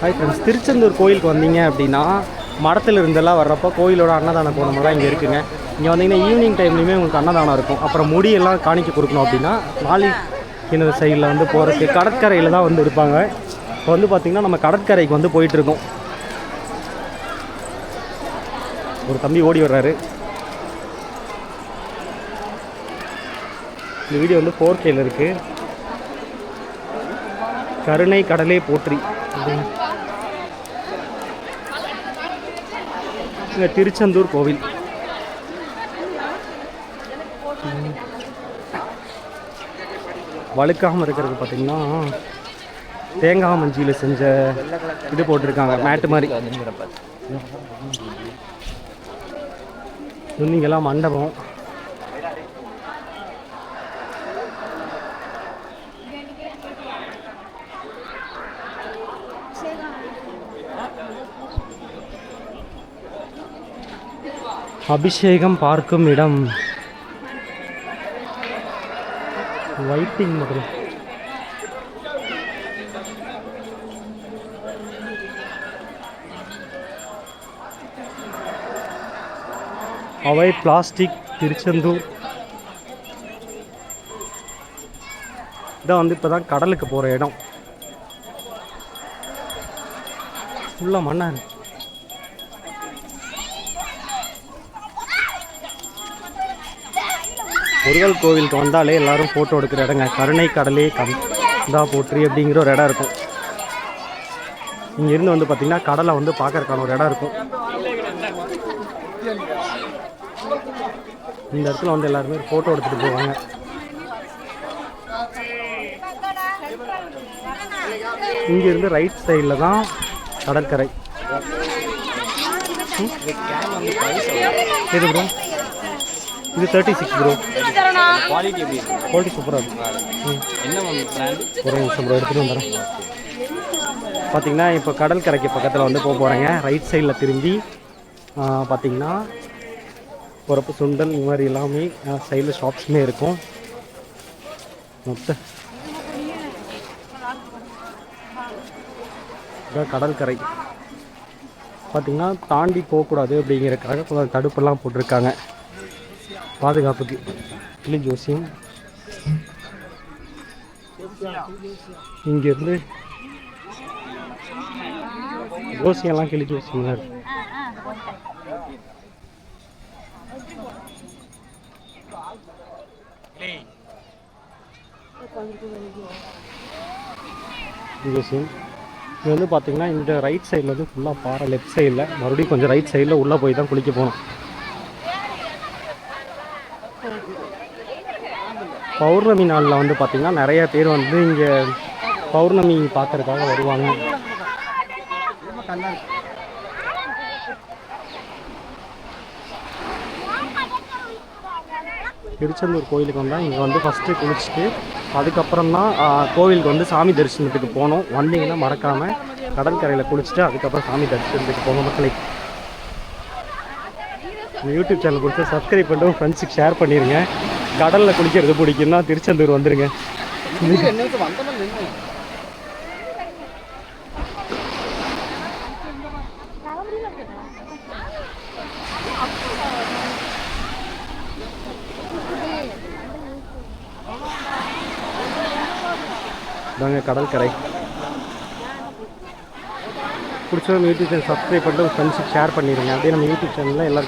Hi friends Tiruchendur கோயிலுக்கு வந்தீங்க அப்படின்னா மடத்தில் இருந்தெல்லாம் வர்றப்போ கோயிலோட அன்னதான கோணம் தான் இங்கே இருக்குங்க. இங்கே வந்தீங்கன்னா ஈவினிங் டைம்லையுமே உங்களுக்கு அன்னதானம் இருக்கும். அப்புறம் முடியெல்லாம் காணிக்க கொடுக்கணும் அப்படின்னா நாளை கிணறு சைடில் வந்து போகிறதுக்கு கடற்கரையில் தான் வந்து இருப்பாங்க. இப்போ வந்து பார்த்திங்கன்னா நம்ம கடற்கரைக்கு வந்து போயிட்டுருக்கோம். ஒரு தம்பி ஓடி வர்றாரு. இந்த வீடியோ வந்து ஃபோர் கேல இருக்குது கருணை கடலே போற்றி. இங்கே திருச்செந்தூர் கோவில். வழுக்காமல் இருக்கிறது பார்த்திங்கன்னா தேங்காய் மஞ்சியில் செஞ்ச இது போட்டிருக்காங்க மேட்டு மாதிரி. இங்கெல்லாம் மண்டபம். அபிஷேகம் பார்க்கும் இடம். வைட்டிங் மட்டும் அவை பிளாஸ்டிக் திருச்செந்தூர் இதான் வந்து இப்போ தான் கடலுக்கு போகிற இடம். ஃபுல்லாக மண்ணா முருகன் கோவிலுக்கு வந்தாலே எல்லாரும் ஃபோட்டோ எடுக்கிற இடங்க. கருணை கடலே கம் இதாக போற்றி அப்படிங்கிற ஒரு இடம் இருக்கும். இங்கேருந்து வந்து பார்த்திங்கன்னா கடலை வந்து பார்க்கறதுக்கான ஒரு இடம் இருக்கும். இந்த இடத்துல வந்து எல்லாருமே ஃபோட்டோ எடுத்துகிட்டு போவாங்க. இங்கேருந்து ரைட் சைடில் தான் கடற்கரை. எது ப்ரோ இது தேர்ட்டி சிக்ஸ் ப்ரோ குவாலிட்டி எப்படி இருக்கு. குவாலிட்டி சூப்பராக இருக்கும் என்ன ஒரு நிமிஷம் ப்ரோ எடுத்துகிட்டு வந்துடுறேன். பார்த்தீங்கன்னா இப்போ கடற்கரைக்கு பக்கத்தில் வந்து போக போகிறேங்க ரைட் சைடில் திரும்பி பார்த்தீங்கன்னா பொறப்பு சுண்டல் இந்த மாதிரி எல்லாமே சைடில் ஷாப்ஸுமே இருக்கும். மொத்த. கடற்கரை பார்த்தீங்கன்னா தாண்டி போகக்கூடாது அப்படிங்கிறதுக்காக கொஞ்சம் தடுப்பெல்லாம் போட்டிருக்காங்க. பாதுகாப்புக்கு கிளி ஜோசியம். இங்கேருந்து ஜோசியெல்லாம் கிளி ஜோசியம் தான் இருக்கு. ஜோசியம். இது வந்து பார்த்தீங்கன்னா இந்த ரைட் சைடில் வந்து ஃபுல்லாக பாறை லெஃப்ட் சைடில் மறுபடியும் கொஞ்சம் ரைட் சைடில் உள்ளே போய் தான் குளிக்க போகணும். பௌர்ணமி நாளில் வந்து பார்த்திங்கன்னா நிறைய பேர் வந்து இங்கே பௌர்ணமி பார்க்கறதுக்காக வருவாங்க. திருச்செந்தூர் கோயிலுக்கு வந்தால் இங்கே வந்து ஃபஸ்ட்டு குளிச்சுட்டு அதுக்கப்புறம் தான் கோவிலுக்கு வந்து சாமி தரிசனத்துக்கு போனோம். வந்தீங்கன்னா மறக்காமல் கடற்கரையில் குளிச்சுட்டு அதுக்கப்புறம் சாமி தரிசனத்துக்கு போங்க மக்களை. யூடியூப் சேனல் பிடிச்சா சப்ஸ்கிரைப் பண்ணிட்டு ஃப்ரெண்ட்ஸுக்கு ஷேர் பண்ணிடுங்க கடலில் குளிக்கிறது பிடிக்கும்னா திருச்செந்தூர் வந்துடுங்க இதாங்க கடற்கரை. பிடிச்சவங்க யூடியூப் சேனல் சப்ஸ்கிரைப் பண்ணிட்டு ஃப்ரெண்ட்ஸுக்கு ஷேர் பண்ணிடுங்க அப்படியே நம்ம யூடியூப் சேனலில் எல்லாருக்கும்